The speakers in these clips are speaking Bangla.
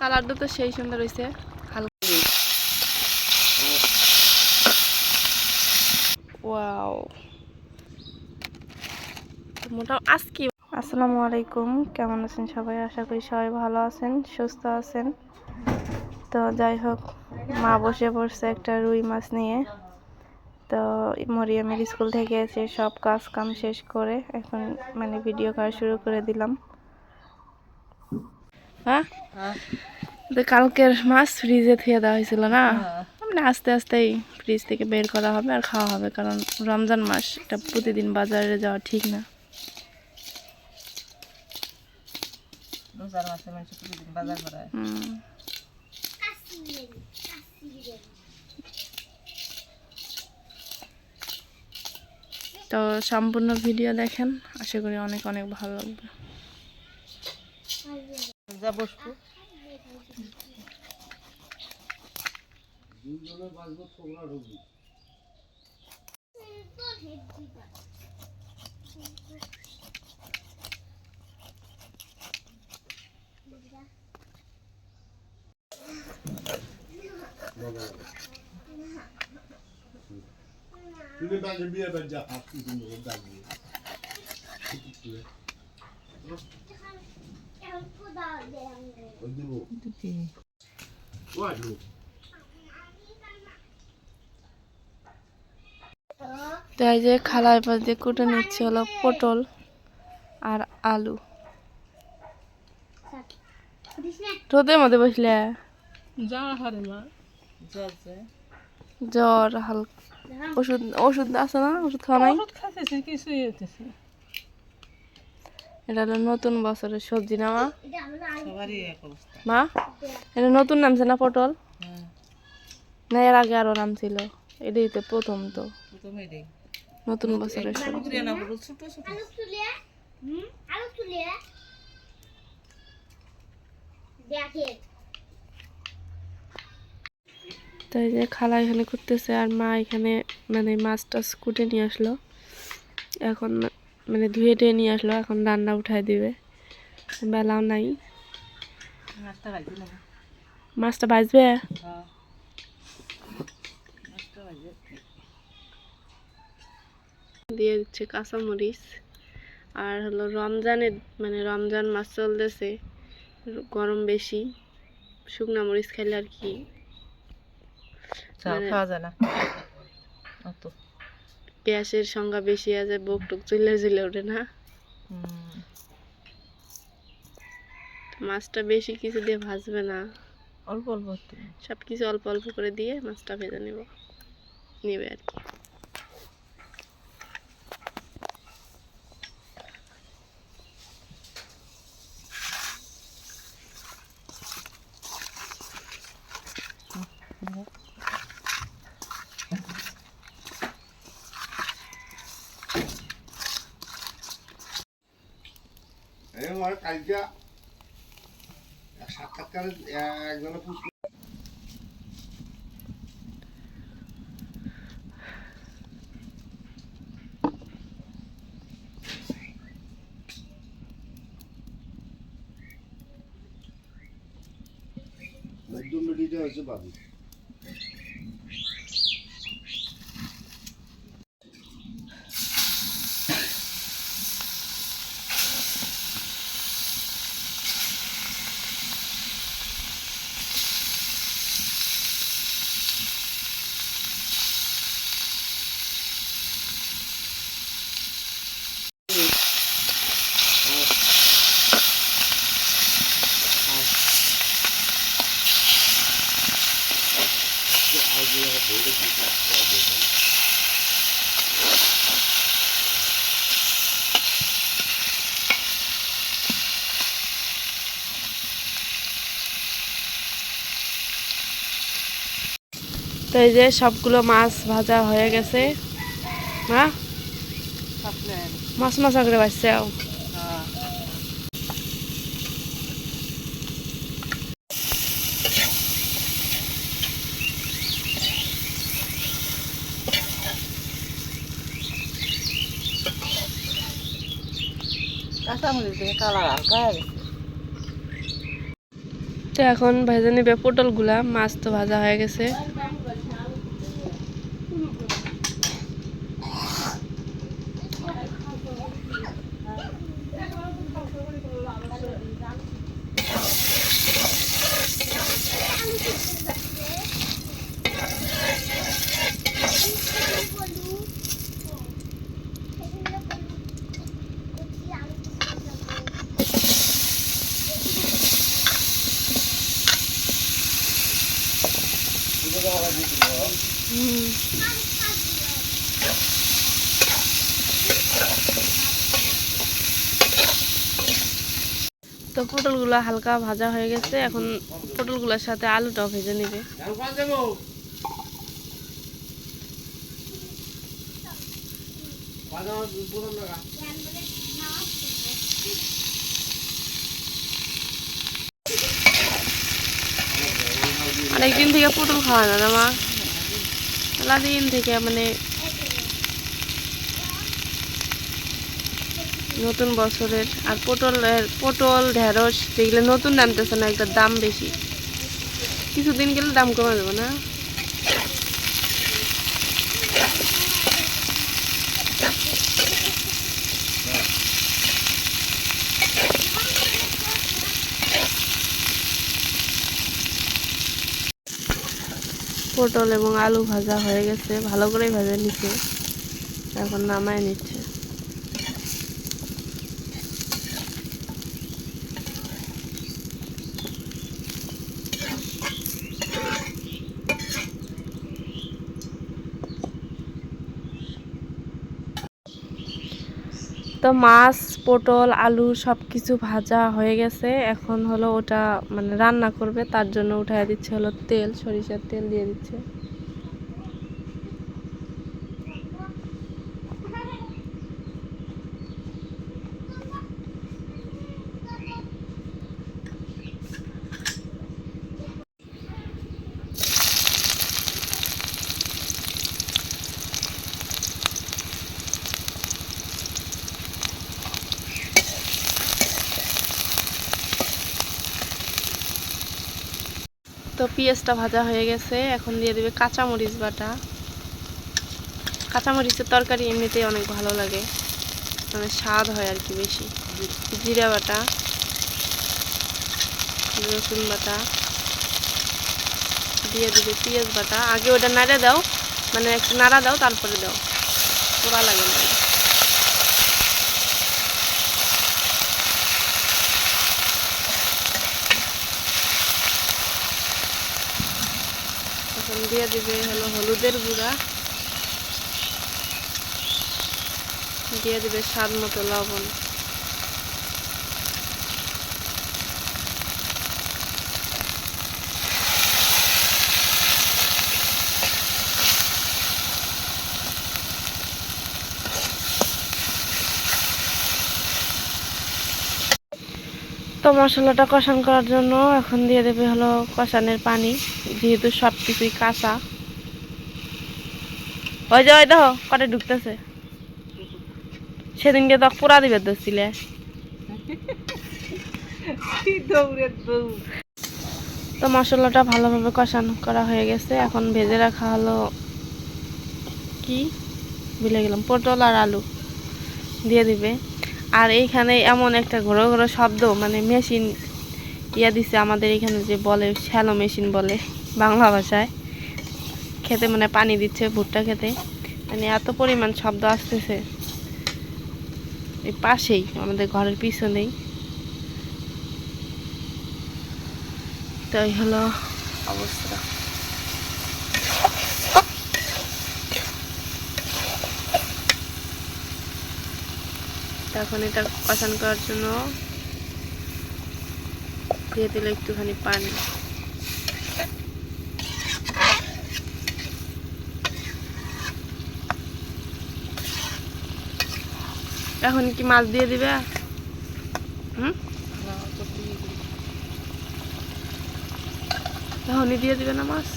কালারটা তো সেই সুন্দর হয়েছে আসসালামু আলাইকুম, কেমন আছেন সবাই? আশা করি সবাই ভালো আছেন, সুস্থ আছেন। তো যাই হোক, মা বসে পড়ছে একটা রুই মাছ নিয়ে। তো মরিয়ামের স্কুল থেকে এসে সব কাজ কাম শেষ করে এখন মানে ভিডিও করা শুরু করে দিলাম। হ্যাঁ? তো কালকের মাছ ফ্রিজে থুয়ে দেওয়া হয়েছিল না। মানে আস্তে আস্তেই ফ্রিজ থেকে বের করা হবে আর খাওয়া হবে কারণ রমজান মাস এটা প্রতিদিন বাজারে যাওয়া ঠিক না। রোজার মাসে মানুষ প্রতিদিন বাজার করে। হুম। তো সম্পূর্ণ ভিডিও দেখেন আশা করি অনেক অনেক ভালো লাগবে। যা বসবো তুই তাকে বিয়ে বের যা হাত কি তুমি ডাকবি ওই দিব ও আসলো তো এই যে খালায় পাশ দিয়ে কুটে নিচ্ছে হলো পটল আর আলু রোদের মধ্যে বসলে জ্বর হালকা ওষুধ ওষুধ আছে না ওষুধ খাওয়া নাই ওষুধ খাইতেছে কিছুই হইতেছে এটা হলো নতুন বছরের সবজি না মা? সবারই এক অবস্থা। মা? এটা নতুন নামছে না পটল? হ্যাঁ। না এর আগে আরও নাম ছিল এটাই তো প্রথম তো। নতুন বছরের সবজি। পুকুরে না বড় ছোট। ছোট তো এই যে খালা এখানে করতেছে আর মা এখানে মানে মাছ টাছ কুটে নিয়ে আসলো। এখন মানে ধুয়ে টুয়ে নিয়ে আসলো এখন রান্না উঠাই দিবে। বেলাও নাই। মাছটা বাজবে হ্যাঁ। দিয়ে দিচ্ছে কাঁচামরিচ। আর হলো রমজানের মানে রমজান মাস চলতেছে গরম বেশি। শুকনা মরিচ খাইলে আর কি। মানে- খাওয়া যায় না। অত। পেঁয়াজের সংখ্যা বেশি আছে বুক টুক চুলে ঝুলে ওঠে না। মাছটা বেশি কিছু দিয়ে ভাজবে না। অল্প অল্প সব কিছু অল্প অল্প করে দিয়ে মাছটা ভেজে নেব। নেবে আর কি এই আমার কালকে এক সাক্ষাৎকারে একজনে পুষ্প মিডিটা হচ্ছে বাবু তো এই যে সবগুলো মাছ ভাজা হয়ে গেছে। মা? মাছ মাছ হ্যাঁ কালার হালকা তো এখন ভেজে নেবে পটলগুলা, মাছ তো ভাজা হয়ে গেছে। তো পটলগুলো হালকা ভাজা হয়ে গেছে এখন পটলগুলোর সাথে আলুটাও ভেজে নেবে। অনেকদিন থেকে পটল খাওয়া না মা। মেলা দিন থেকে মানে নতুন বছরের আর পটল পটল ঢেঁড়স যেগুলো নতুন নামতেছে না একটা দাম বেশি। কিছুদিন গেলে দাম কমে যাবে না? পটল এবং আলু ভাজা হয়ে গেছে। ভালো করে ভেজে নিচ্ছে। এখন নামায় নিচ্ছে। তো মাছ পটল, আলু সব কিছু ভাজা হয়ে গেছে। এখন হলো ওটা মানে রান্না করবে, তার জন্য উঠাই দিচ্ছে হলো তেল, সরিষার তেল দিয়ে দিচ্ছে। তো পেঁয়াজটা ভাজা হয়ে গেছে। এখন দিয়ে দেবে কাঁচামরিচ বাটা। কাঁচামরিচের তরকারি এমনিতেই অনেক ভালো লাগে। মানে স্বাদ হয় আর কি বেশি। জিরা বাটা, রসুন বাটা, দিয়ে দিবে পেঁয়াজ বাটা। আগে ওটা নাড়ে দাও মানে একটু নাড়া দাও, তারপরে দাও। পোড়া লাগে না এখন দিয়ে দিবে হলো হলুদের গুঁড়া। দিয়ে দিবে স্বাদ মতো লবণ। মশলাটা কষান করার জন্য এখন দিয়ে দেবে হলো কষানের পানি যেহেতু সব কিছুই কাঁচা। ওই যে ওই দেখো কটে ঢুকতেছে। সেদিনকে তো পোড়া দিবে তো ছিলে তো মশলাটা ভালোভাবে কষান করা হয়ে গেছে। এখন ভেজে রাখা হলো কি? ভুলে গেলাম পটল আর আলু। দিয়ে দিবে। আর এইখানে এমন একটা ঘোরো ঘোরো শব্দ মানে মেশিন ইয়া দিছে আমাদের এখানে যে বলে শ্যালো মেশিন বলে বাংলা ভাষায়। খেতে মানে পানি দিচ্ছে ভুট্টা খেতে। মানে এত পরিমাণ শব্দ আসতেছে। এই পাশেই, আমাদের ঘরের পিছনেই। তো এই হলো অবস্থা। এখন এটা কষান করার জন্য দিয়ে দিলে একটুখানি পানি। এখন কি মাছ দিয়ে দিবে? হুম? এখনই দিয়ে দিবে না মাছ?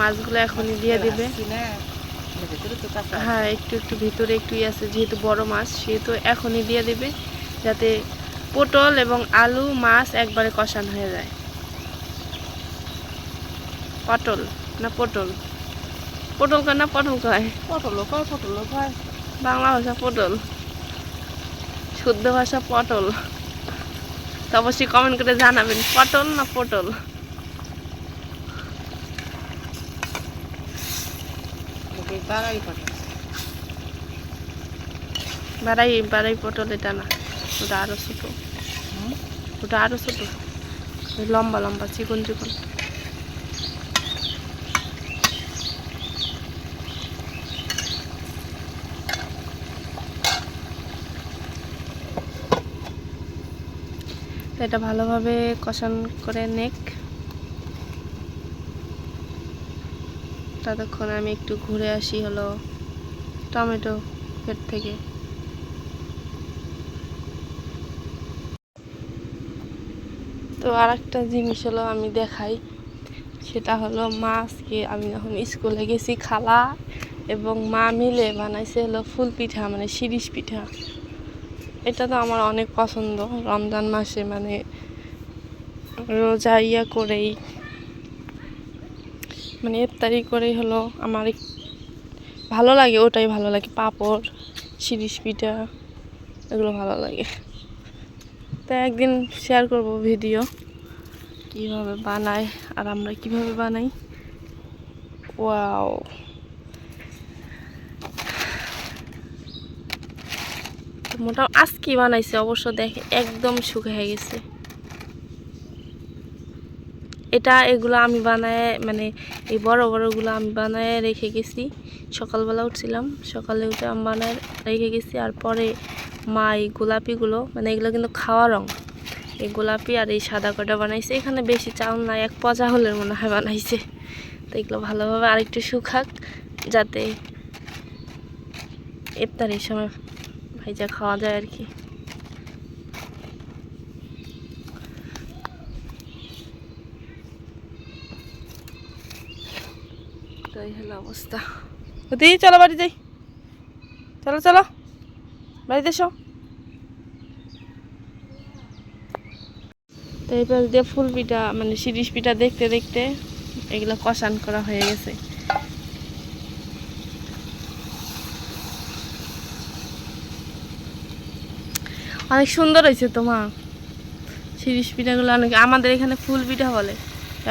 মাছগুলো এখনই দিয়ে দিবে। হ্যাঁ একটু একটু ভিতরে একটু ইয়ে আছে যেহেতু বড় মাছ সেহেতু এখনই দিয়ে দেবে যাতে পটল এবং আলু মাছ একবারে কষান হয়ে যায়। পটল না পটল? পটল কয় না পটল কয় পটল কয় পটল কয় বাংলা ভাষা পটল। শুদ্ধ ভাষা পটল। তো অবশ্যই কমেন্ট করে জানাবেন পটল না পটল? বাড়াই পটল। বাড়াই বাড়াই পটল এটা না ওটা আরও ছোট। ওটা আরও ছোট। লম্বা লম্বা চিকন চিকন। এটা ভালোভাবে কষান করে নেক। ততক্ষণ আমি একটু ঘুরে আসি হলো টমেটো ক্ষেত থেকে। তো আর একটা জিনিস হলো আমি দেখাই, সেটা হলো মা আজকে আমি যখন স্কুলে গেছি খালা এবং মা মিলে বানাইছে হলো ফুল পিঠা মানে শিরিষ পিঠা। এটা তো আমার অনেক পছন্দ, রমজান মাসে মানে রোজা ইয়া করেই মানে ইফতারি করেই হলো আমার ভালো লাগে, ওটাই ভালো লাগে। পাঁপড় শিরিষ পিঠা, এগুলো ভালো লাগে। তা একদিন শেয়ার করব ভিডিও কীভাবে বানায় আর আমরা কীভাবে বানাই। ওয়াও মোটা আজকে বানাইছে? অবশ্য দেখে একদম শুকিয়ে গেছে। এটা এগুলো আমি বানায় মানে এই বড় বড়গুলো আমি বানায় রেখে গেছি। সকালবেলা উঠছিলাম, সকালে উঠে আমি বানায় রেখে গেছি। আর পরে মা এই গোলাপিগুলো মানে এগুলো কিন্তু খাওয়া রং। এই গোলাপি আর এই সাদা কটা বানাইছে, এখানে বেশি চাউল নাই, এক পচা হলের মনে হয় বানাইছে। তো এগুলো ভালোভাবে আরেকটু শুকাক, যাতে ইফতারির সময় ভাইজা খাওয়া যায় আর কি তো এই হলো অবস্থা। চলো বাড়ি যাই। চলো চলো। বাড়িতে তো দিয়ে ফুল পিঠা মানে শিরিষ পিঠা দেখতে দেখতে এগুলো কষান করা হয়ে গেছে। অনেক সুন্দর হয়েছে তোমা শিরিষ পিঠাগুলো অনেক আমাদের এখানে ফুল পিঠা বলে।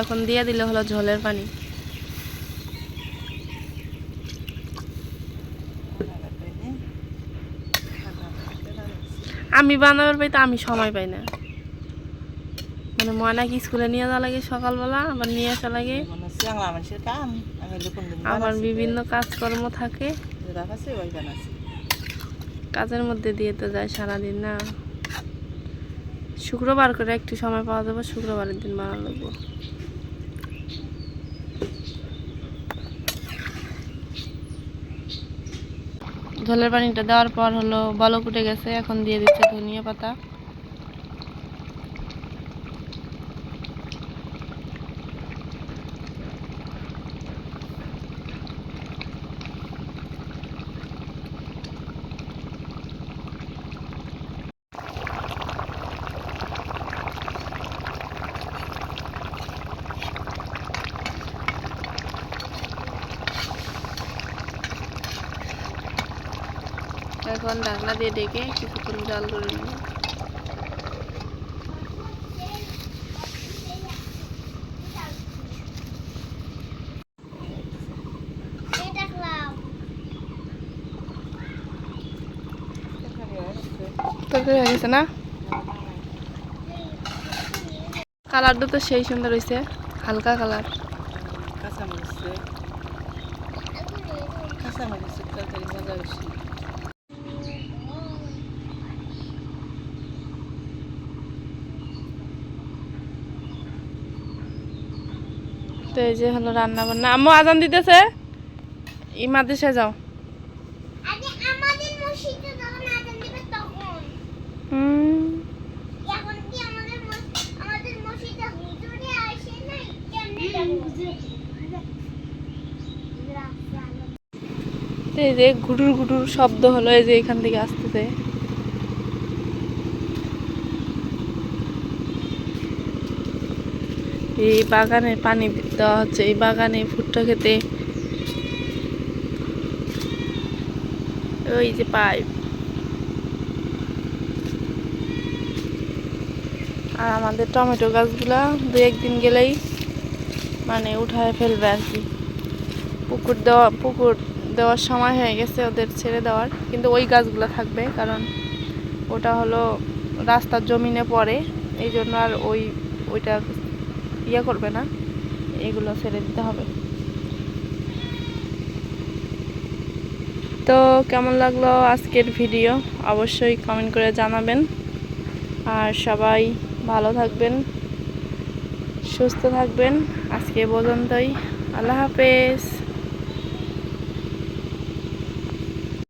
এখন দিয়ে দিলে হলো ঝোলের পানি। আমি বানাবার পাই তো আমি সময় পাই না। মানে ময়নাকে স্কুলে নিয়ে যাওয়া লাগে সকালবেলা আবার নিয়ে আসা লাগে। মানে চ্যাংলা মানুষের কাম আমি লুকুন দিন আবার বিভিন্ন কাজকর্ম থাকে। কাজের মধ্যে দিয়ে তো যায় সারাদিন না। শুক্রবার করে একটু সময় পাওয়া যাবে শুক্রবারের দিন বানানো লাগবো। জলের পানিটা দেওয়ার পর হলো বলক উঠে গেছে এখন দিয়ে দিচ্ছে ধনিয়া পাতা। এখন ঢাকনা দিয়ে ডেকে কিছুক্ষণ জাল করে নেব। তরকারি হয়ে গেছে না? কালারটা তো সেই সুন্দর হয়েছে হালকা কালার কাঁচা মরিচ কাঁচা মরিচের তরকারি মজা বেশি তো এই যে হলো রান্না বান্না আম্মু আজান দিতেছে। ই মাদ্রাসায় যাও। আগে আমাদের মসজিদে যখন আজান দিবে তখন। হুম। এখন কি আমাদের মস- আমাদের মসজিদে হুজুরে আসে না কেমনে যাব? তো এই যে ঘুটুর ঘুটুর শব্দ হলো এই যে এখান থেকে আসতেছে। এই বাগানে পানি দেওয়া হচ্ছে, এই বাগানে ভুট্টা খেতে। ওই যে পাইপ আর আমাদের টমেটো গাছগুলা দু একদিন গেলেই মানে উঠায় ফেলবে আর কি। পুকুর দেওয়া, পুকুর দেওয়ার সময় হয়ে গেছে ওদের ছেড়ে দেওয়ার, কিন্তু ওই গাছগুলো থাকবে কারণ ওটা হলো রাস্তার জমিনে পড়ে এই জন্য আর ওই, ওইটা ইয়ে করবে না, এগুলো ছেড়ে দিতে হবে। তো কেমন লাগল আজকের ভিডিও? অবশ্যই কমেন্ট করে জানাবেন। আর সবাই ভালো থাকবেন, সুস্থ থাকবেন। আজকে পর্যন্তই। আল্লাহ হাফেজ।